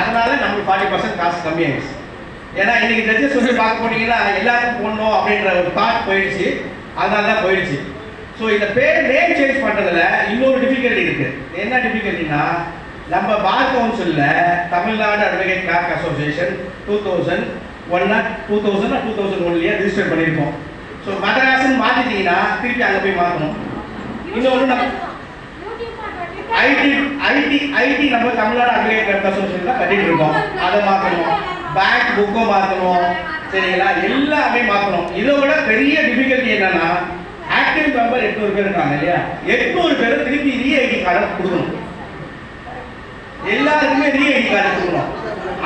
அதனால நமக்கு forty percent காசு கம்மியாயிடுச்சு. ஏன்னா இன்னைக்கு ஜட்ஜஸ் வந்து பார்க்க போனீங்கன்னா எல்லாருக்கும் போடணும் அப்படின்ற ஒரு தாட் போயிடுச்சு. அதனால தான் போயிடுச்சு. ஸோ இந்த பேர் நேம் சேஞ்ச் பண்ணுறதுல இன்னொரு டிஃபிகல்ட்டி இருக்கு. என்ன டிஃபிகல்ட்டினா நம்ம பார் கவுன்சிலில் Tamil Nadu advocate clerk association two thousand ஒன்னா டூ தௌசண்ட் டூ தௌசண்ட் ஒன்லேயே ரிஜிஸ்டர் பண்ணியிருக்கோம்? ஸோ மதராசன் மாற்றிட்டீங்கன்னா திருப்பி அங்கே போய் மாற்றணும் இன்னொன்று நம்ம ஐடி ஐடி ஐடி நம்ம தமிழ்நாடு அட்வொகேட் கிளர்க் அசோசியேஷன் தான் கட்டிட்டு இருக்கோம். அதை மாற்றணும் பேங்க் புக்கை மாற்றணும் சரிங்களா? எல்லாமே மாற்றணும் இதை விட பெரிய டிஃபிகல்ட்டி என்னன்னா ஆக்டிவ் மெம்பர் எட்நூறு பேர் இருக்காங்க இல்லையா? எட்நூறு பேர் திருப்பி ரீஐடி கார்டை கொடுக்கணும். எல்லாருக்குமே ரீஐடி கார்டு கொடுக்கணும்.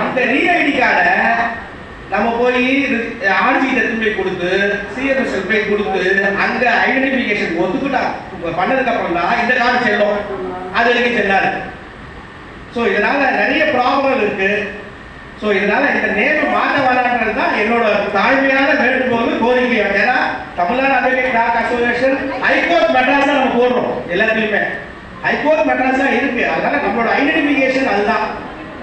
அந்த ரீஐடி கார்டை நம்ம போய் ஆர்ஜி போய் கொடுத்து சிஎம்எஸ் போய் கொடுத்து அங்க ஐடென்டிஃபிகேஷன் ஒத்துக்கிட்டா பண்ணதுக்கு அப்புறம் தான் இந்த கார்டு செல்லும். அது வரைக்கும் செல்லாது ஸோ இதனால் நிறைய ப்ராப்ளம் இருக்குது ஸோ இதனால் இந்த நேம் மாற்ற வரான்றது தான் என்னோட தாழ்மையான வேண்டுகோள் கோரிக்கை. ஏன்னா தமிழ்நாடு அட்வொகேட் டாக் அசோசியேஷன் ஹைகோர்ட் மெட்ராஸாக நம்ம போடுறோம் எல்லாத்துலேயுமே. ஹைகோர்ட் மெட்ராஸாக இருக்குது அதனால் நம்மளோட ஐடென்டிஃபிகேஷன் அதுதான்.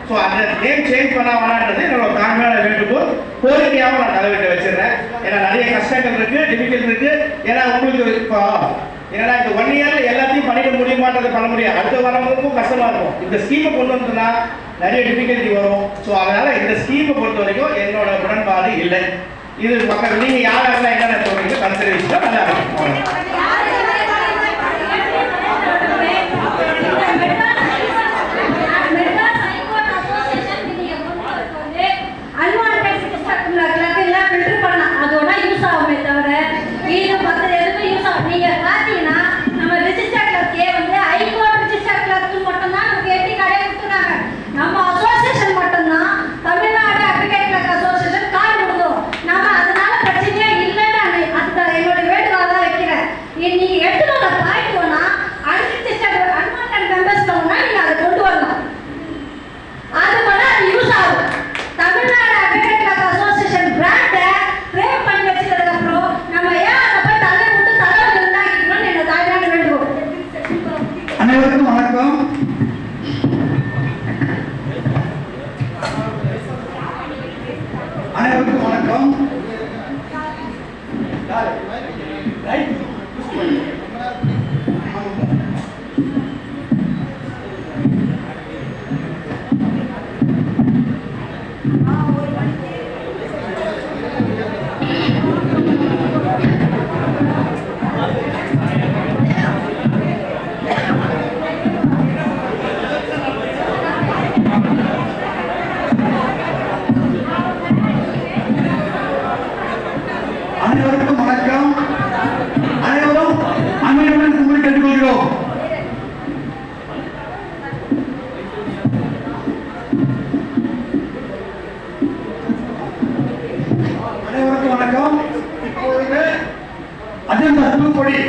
ஸோ அந்த நேம் சேஞ்ச் பண்ண வேணான்றது என்னோட தாழ்மையான வேண்டுகோள். கோரிக்கையாகவும் நான் தலைவிட்டு வச்சிடுறேன். ஏன்னா நிறைய கஷ்டங்கள் இருக்குது டிஃபிகல்ட் இருக்குது ஏன்னா உங்களுக்கு இப்போ ஏன்னா இந்த ஒன் இயர்ல எல்லாத்தையும் பண்ணிட முடியுமான்றதை பண்ண முடியாது. அடுத்த வரவங்களுக்கும் கஷ்டமா இருக்கும். இந்த ஸ்கீமை கொண்டு வந்ததுன்னா நிறைய டிஃபிகல்ட்டி வரும். ஸோ அதனால இந்த ஸ்கீமை பொறுத்த வரைக்கும் என்னோட உடன்பாடு இல்லை. இது மக்கள் நீங்க யாரெல்லாம் என்னென்ன சொல்றீங்க கன்சிடர் நல்லா இருக்கும். அஜெண்டா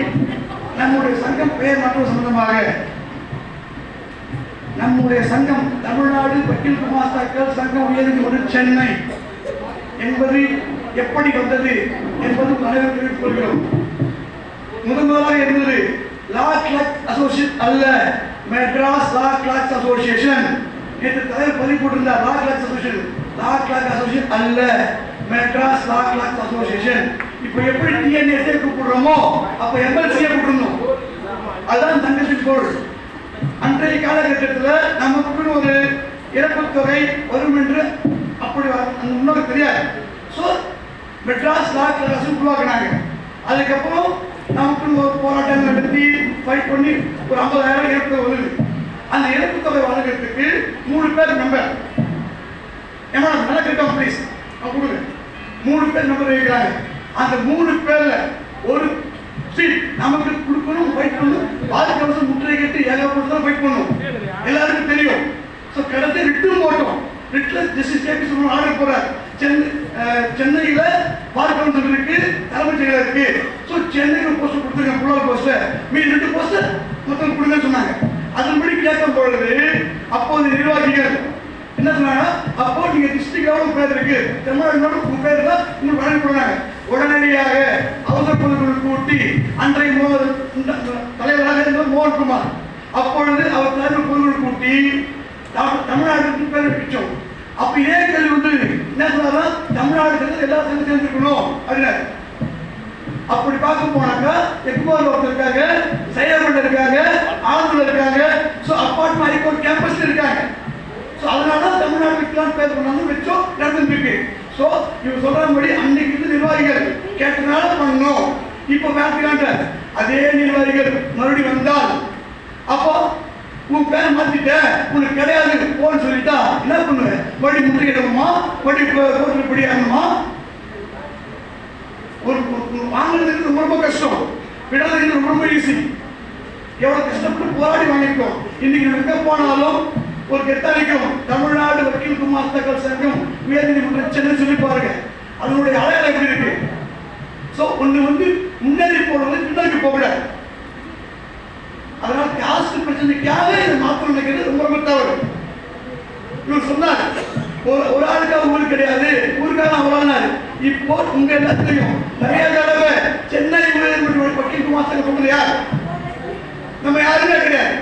நம்முடைய சங்கம் பெயர் மாற்றம் சம்பந்தமாக. நம்முடைய சங்கம் தமிழ்நாடு வக்கீல் குமாஸ்தாக்கள் சங்கம் உயர்நீதிமன்றம் சென்னை என்பது எப்படி வந்தது என்பது அனைவரும் தெரிவித்துக் கொள்கிறோம். முதன் முதலாக இருந்தது லா கிளாக் அசோசியேட் அல்ல மெட்ராஸ் லா கிளாக்ஸ் அசோசியேஷன். நேற்று தலைவர் பதிவு போட்டிருந்தார் law clerks association. Law clerk association அல்ல மெட்ராஸ் லா கிளாக்ஸ் அசோசியேஷன். இப்போ எப்படி டிஎன்ஏ கூப்பிடுறோமோ அப்ப எம்எல்சியை கூப்பிடணும் அதுதான் தங்கத்தின் பொருள். அன்றைய காலகட்டத்தில் நமக்குன்னு ஒரு இறப்பு தொகை வரும் என்று அப்படி அந்த முன்னோக்கு தெரியாது. ஸோ மெட்ராஸ் லா கிளாஸ் உருவாக்குனாங்க அதுக்கப்புறம் நமக்குன்னு ஒரு போராட்டம் நடத்தி ஃபைட் பண்ணி ஒரு ஐம்பதாயிரம் இறப்பு தொகை வருது அந்த இறப்பு தொகை வழங்குறதுக்கு மூணு பேர் மெம்பர் ஏமா நல்லா கேட்டோம் ப்ளீஸ் கொடுங்க. மூணு பேர் நம்பர் வைக்கிறாங்க அந்த மூணு பேர்ல ஒரு சீட் நமக்கு கொடுக்கணும் ஃபைட் பண்ணணும். பாதுகாப்பு வருஷம் முற்றை கட்டி ஏகப்பட்டு தான் ஃபைட் பண்ணணும். எல்லாருக்கும் தெரியும். ஸோ கடைசி ரிட்டும் போட்டோம். ரிட்ல ஜஸ்டிஸ் கேபி சுப்ரமணியம் ஆர்டர் போறார் சென்னை சென்னையில் பார் கவுன்சில் இருக்கு தலைமைச் செயலர் இருக்கு. ஸோ சென்னையில் போஸ்ட் கொடுத்துருங்க புள்ளா போஸ்ட் மீ ரெண்டு போஸ்ட் மொத்தம் கொடுங்கன்னு சொன்னாங்க. அதன்படி கேட்கும் பொழுது அப்போது நிர்வாகிகள் என்ன சொன்னாங்க அப்போ நீங்க டிஸ்ட்ரிக்ட் லெவல் பேர் இருக்கு தமிழ்நாடு பேர் தான் உங்களுக்கு வழங்கி கொடுத்தாங்க உடனடியாக அவசர பொதுக்குழு கூட்டி அன்றைய மோ- தலைவராக இருந்த மோகன்குமார். அப்பொழுது அவர் தலைவர் பொதுக்குழு கூட்டி தமிழ்நாட்டுக்கு பேர் அப்ப இதே கேள்வி வந்து என்ன சொன்னாரா தமிழ்நாடு எல்லா சேர்ந்து சேர்ந்துருக்கணும் அப்படின்னா அப்படி பார்க்க போனாக்கா எக்மோர் ஒருத்தர் இருக்காங்க சைதாபேட்டில் இருக்காங்க ஆலந்தூர்ல இருக்காங்க. ஸோ அப்பார்ட்மெண்ட் ஹைகோர்ட் கேம்பஸ்ல இருக்காங்க. ஸோ அதனால தான் தமிழ்நாடு வைக்கலாம் பேர் பண்ணாலும் வச்சோம் நடந்துருக்கு ஸோ இவர் சொல்றபடி அன்னைக்கு இருந்து நிர்வாகிகள் கேட்டனால பண்ணணும் இப்போ மேற்காண்ட அதே நிர்வாகிகள் மறுபடியும் வந்தால் அப்போ உன் பேர் மாத்திட்ட உனக்கு கிடையாது போன்னு சொல்லிட்டா என்ன பண்ணுவேன் மறுபடியும் முற்றுகிடணுமா மறுபடியும் கோர்ட்டில் படி ஆகணுமா? ஒரு வாங்குறதுக்கு ரொம்ப ரொம்ப கஷ்டம். விடுறதுக்கு ரொம்ப ரொம்ப ஈஸி எவ்வளவு கஷ்டப்பட்டு போராடி வாங்கியிருக்கோம். இன்னைக்கு நம்ம எங்கே போனாலும் ஒரு கெத்தாலிக்கும் தமிழ்நாடு வக்கீல் குமாஸ்தர்கள் சங்கம் உயர்நீதிமன்ற சென்னை சொல்லி பாருங்க. அதனுடைய அடையாளம் எப்படி இருக்கு? சோ ஒண்ணு வந்து முன்னேறி போறது பின்னோக்கி போகக்கூடாது. அதனால காஸ்ட் பிரச்சனைக்காக இதை மாற்றம் நினைக்கிறது ரொம்ப ரொம்ப தவறு. இவர் சொன்னார் ஒரு ஒரு ஆளுக்காக ஊர் கிடையாது. ஊருக்காக அவ்வளோனாரு இப்போ உங்க எல்லாத்துலையும் நிறைய தடவை சென்னை உயர்நீதிமன்ற வக்கீல் குமார் சொன்னது யார்? நம்ம யாருமே கிடையாது.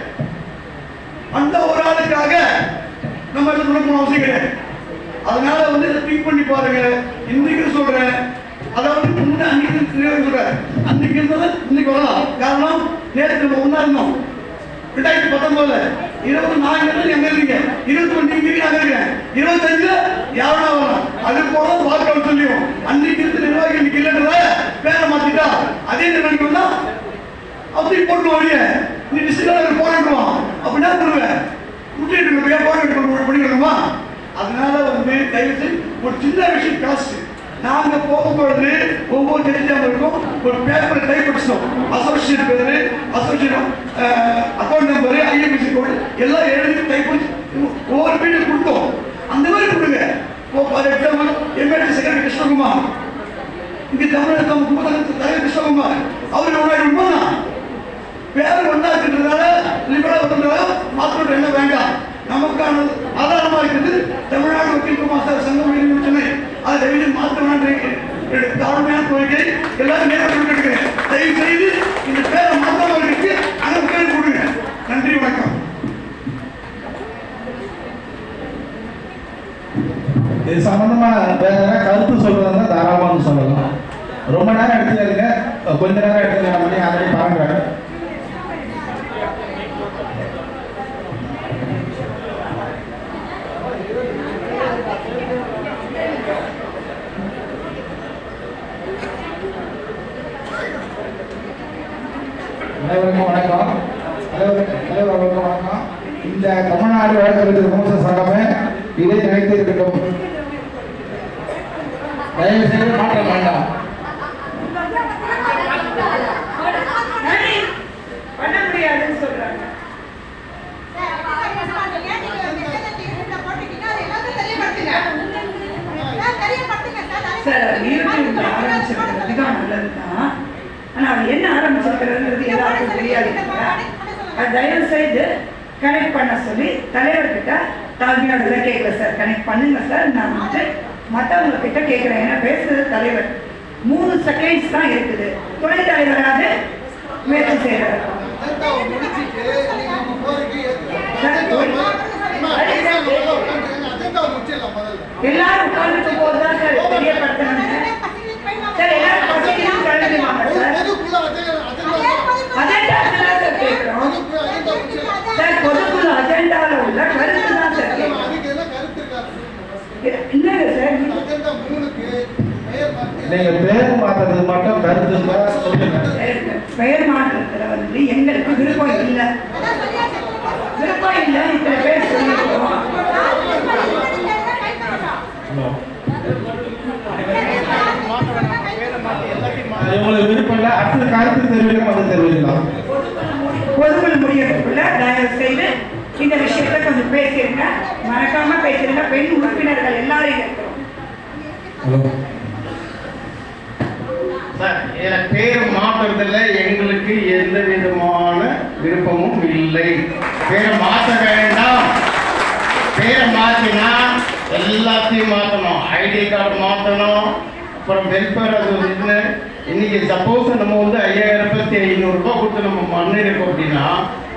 அந்த நம்ம என்ன பண்ண போன அவசியம் கிடையாது. அதனால வந்து இதை ட்ரீட் பண்ணி பாருங்க. இன்றைக்கு சொல்றேன். அதாவது முன்னே அன்னைக்கு தெரியாது சொல்றேன். அன்னைக்கு இருந்தது இன்னைக்கு வரலாம். காரணம் நேற்று நம்ம ஒன்றா இருந்தோம். ரெண்டாயிரத்தி பத்தொன்பதுல இருபது நாலு எங்க இருக்கீங்க. இருபத்தி ஒன்று நீங்க நாங்க இருக்கேன் இருபத்தஞ்சுல யாரும் வரலாம் அது போல வாக்கு சொல்லியும். அன்னைக்கு இருந்த நிர்வாகிகள் இன்னைக்கு இல்லைன்றத பேரை மாத்திட்டா. அதே நிர்வாகிக்கு வந்தா அப்படி போட்டுருவோம் வழிய நீ டிஸ்ட்ரிக்ட் போராடுவான் அப்படின்னா சொல்லுவேன் பண்ணுவேன் விட்டுட்டு போய் போராட்டம் பண்ணிக்கணுமா அதனால வந்து தயவு செய்து ஒரு சின்ன விஷயம் காசு நாங்க போகும்பொழுது ஒவ்வொரு தெரிஞ்சவங்களுக்கும் ஒரு பேப்பர் டைப் படிச்சோம் அசோசியேட் பேரு associate account number IMPC code எல்லாம் எழுதி டைப் பண்ணி ஒவ்வொரு வீட்டுக்கு கொடுத்தோம். அந்த மாதிரி கொடுங்க. For example MLA secretary Krishnakumar. இங்கே தமிழகம் கும்பகோணத்து தலைவர் கிருஷ்ணகுமார் அவர் எவ்வளவு உண்மைனா பேர் ஒன்றா இருக்கிறதுனால லிபரல் வந்ததுனால மாற்றம் என்ன வேண்டாம் நமக்கான ஆதாரமா இருக்குது தமிழ்நாடு வக்கீல் குமார் சங்கம் உயர்நீதிமன்ற சென்னை அதை தயவு மாற்ற வேண்டும் தாழ்மையான கோரிக்கை. எல்லாரும் நேரம் கொடுக்கிறேன் தயவு செய்து இந்த பேரை மாற்றவர்களுக்கு அங்கே பேர் கொடுங்க நன்றி வணக்கம் இது சம்பந்தமா வேற ஏதாவது கருத்து சொல்றதா தாராளமா வந்து சொல்லலாம் ரொம்ப நேரம் எடுத்துக்காதுங்க கொஞ்ச நேரம் எடுத்துக்க நம்ம ஆல்ரெடி பாருங்க அனைவருக்கும் வணக்கம். தலைவர் தலைவர் அவர்களுக்கும் வணக்கம். இந்த தமிழ்நாடு வழக்கறிஞர் விமர்சன சங்கமே இதை நினைத்திருக்கட்டும் தயவு செய்து மாற்ற வேண்டாம். ஆரம்பிச்சிருக்கிறதுன்றது எல்லாருக்கும் தெரியாது. தயவு செய்து கனெக்ட் பண்ண சொல்லி தலைவர்கிட்ட தாழ்மையோட இதை கேட்கல சார் கனெக்ட் பண்ணுங்க சார் நான் வந்து மற்றவங்க கிட்ட கேட்குறேன். ஏன்னா பேசுறது தலைவர். மூணு செகண்ட்ஸ் தான் இருக்குது. துணைத் தலைவராக முயற்சி செய்கிறார். எல்லாரும் உட்கார்ந்துட்டு போதுதான் சார் தெரியப்படுத்தணும் சார் எல்லாரும் பசிக்குதுன்னு கிளம்பிடுவாங்க சார் அஜெண்டா தான் சார் கேட்குறோம் சார் பொதுக்குழு அஜெண்டால உள்ள கருத்து தான் சார் என்னங்க சார்? நீங்க பேர் மாத்துறது மட்டும் கருத்து பெயர் மாற்றத்துல வந்து எங்களுக்கு விருப்பம் இல்லை. விருப்பம் இல்லை இத்தனை பேர் சொல்லியிருக்கோம் அது உங்களுக்கு விருப்பம் இல்லை அடுத்த கருத்து தெரிவிக்கலாம் அது தெரிவிக்கலாம். பொதுக்குழு முடியறதுக்குள்ள தயவு செய்து இந்த விஷயத்தை கொஞ்சம் பேசிருங்க. மறக்காம பேசிருங்க. பெண் உறுப்பினர்கள் எல்லாரும் இருக்கிறோம் ஹலோ. சார் பேர் மாற்றுறதுல எங்களுக்கு எந்த விதமான விருப்பமும் இல்லை. பேரை மாற்ற வேண்டாம். பேரை மாற்றினா எல்லாத்தையும் மாற்றணும் ஐடி கார்டு மாற்றணும் அப்புறம் வெல்ஃபேர் அது இன்னைக்கு சப்போஸ் நம்ம வந்து ஐயாயிரத்தி ஐநூறுரூபா கொடுத்து நம்ம பண்ணிருக்கோம் அப்படின்னா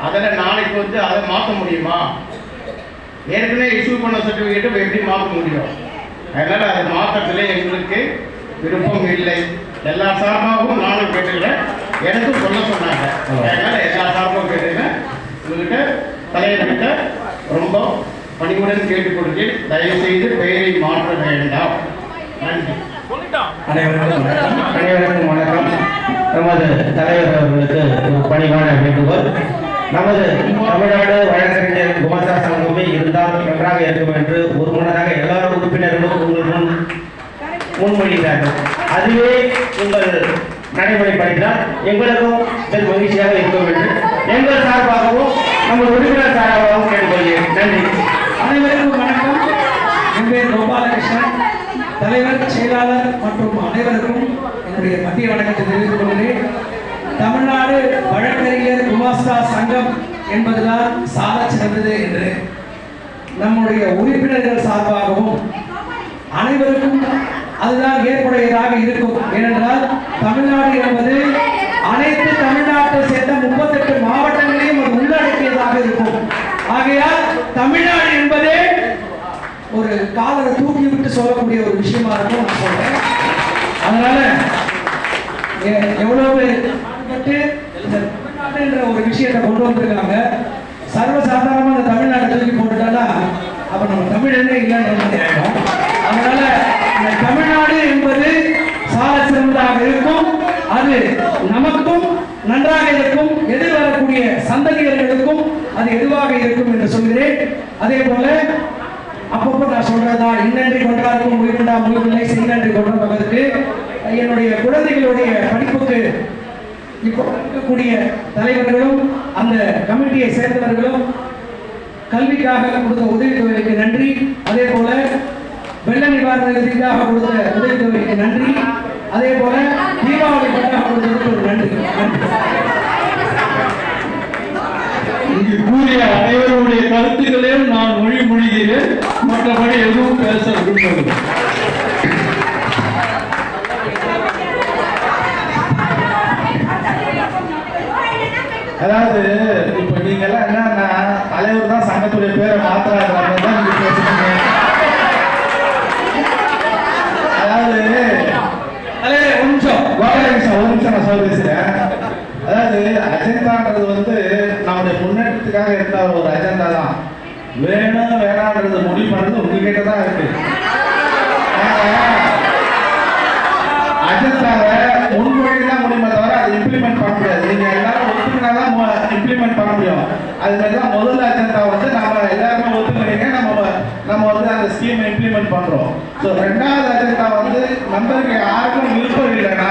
அதில் நாளைக்கு வந்து அதை மாற்ற முடியுமா? ஏற்கனவே இஷ்யூ பண்ண சர்டிஃபிகேட்டை எப்படி மாற்ற முடியும்? அதனால் அது மாற்றத்தில் எங்களுக்கு விருப்பம் இல்லை. எல்லா சார்பாகவும் நானும் கேட்டுக்கிறேன். எனக்கும் சொல்ல சொன்னாங்க. அதனால் எல்லா சார்பாகவும் கேட்டுக்கிறேன். உங்கள்கிட்ட தலைவர்கிட்ட ரொம்ப பணிவுடன் கேட்டுக்கொள்கிறேன். தயவு செய்து பெயரை மாற்ற வேண்டாம். நன்றி. அனைவருக்கும் வணக்கம். அனைவருக்கும் வணக்கம். நமது தலைவர் அவர்களுக்கு ஒரு பணிவான வேண்டுகோள். நமது தமிழ்நாடு வழக்கறிஞர் குமாசா சங்கமே இருந்தால் நன்றாக இருக்கும் என்று ஒரு மனதாக எல்லா உறுப்பினர்களும் உங்கள் முன் முன்மொழிகிறார்கள். அதுவே உங்கள் நடைமுறைப்படுத்தினால் எங்களுக்கும் பெரும் மகிழ்ச்சியாக இருக்கும் என்று எங்கள் சார்பாகவும் நம்ம உறுப்பினர் சார்பாகவும் கேட்டுக்கொள்கிறேன். நன்றி. அனைவருக்கும் வணக்கம். என் பேர் கோபாலகிருஷ்ணன். தலைவர் செயலாளர் மற்றும் அனைவருக்கும் என்னுடைய மத்திய வணக்கத்தை தெரிவித்துக் கொள்கிறேன். தமிழ்நாடு வழக்கறிஞர் குமாஸ்தா சங்கம் என்பதுதான் சால சிறந்தது என்று நம்முடைய உறுப்பினர்கள் சார்பாகவும் அனைவருக்கும் அதுதான் ஏற்புடையதாக இருக்கும். ஏனென்றால் தமிழ்நாடு என்பது அனைத்து தமிழ்நாட்டை சேர்ந்த முப்பத்தெட்டு மாவட்டங்களையும் அது உள்ளடக்கியதாக இருக்கும். ஆகையால் தமிழ்நாடு என்பதே ஒரு காலரை தூக்கி விட்டு சொல்லக்கூடிய ஒரு விஷயமா இருக்கும் நான் சொல்றேன். அதனால எ- எவ்வளவு பாடுபட்டு தமிழ்நாடுன்ற ஒரு விஷயத்தை கொண்டு வந்திருக்காங்க. சர்வசாதாரணமாக அந்த தமிழ்நாட்டை தூக்கி போட்டுட்டானா? அப்போ நம்ம தமிழ் என்ன மாதிரி ஆயிடும். அதனால இந்த தமிழ்நாடு என்பது சால சிறந்ததாக இருக்கும். அது நமக்கும் நன்றாக இருக்கும். எதிர்வரக்கூடிய சந்ததியர்களுக்கும் அது எதுவாக இருக்கும் என்று சொல்கிறேன். அதே போல அப்பப்போ நான் சொல்றதா இன்னன்றி கொன்றாருக்கும் உயிரிண்டா உயிரில்லை செய்நன்றி கொன்ற மகனுக்கு என்னுடைய குழந்தைகளுடைய படிப்புக்கு இப்போ இருக்கக்கூடிய தலைவர்களும் அந்த கமிட்டியை சேர்ந்தவர்களும் கல்விக்காக கொடுத்த உதவித்தொகைக்கு நன்றி. அதே போல வெள்ள நிவாரண நிதிக்காக கொடுத்த உதவித்தொகைக்கு நன்றி. அதே போல தீபாவளிக்காக கொடுத்ததுக்கு ஒரு நன்றி. நன்றி. இங்கு கூறிய அனைவருடைய கருத்துக்களையும் நான் மொழி மொழிகிறேன் மற்றபடி எதுவும் பேச விரும்பவில்லை. நம்முடைய இருந்த ஒரு அஜெண்டா தான். வேணும் வேணான்றது முடிவு பண்ணுறது உங்ககிட்ட தான் இருக்கு. அஜெண்டாவை முன்மொழி தான் முடியுமே தவிர அதை இம்ப்ளிமெண்ட் பண்ண முடியாது. நீங்க எல்லாரும் ஒத்துக்கினா தான் இம்ப்ளிமெண்ட் பண்ண முடியும். அது மாதிரி தான் முதல் அஜெண்டா வந்து நம்ம எல்லாருமே ஒத்துக்கிறீங்க நம்ம நம்ம வந்து அந்த ஸ்கீம் இம்ப்ளிமெண்ட் பண்றோம். ஸோ ரெண்டாவது அஜெண்டா வந்து மெம்பருக்கு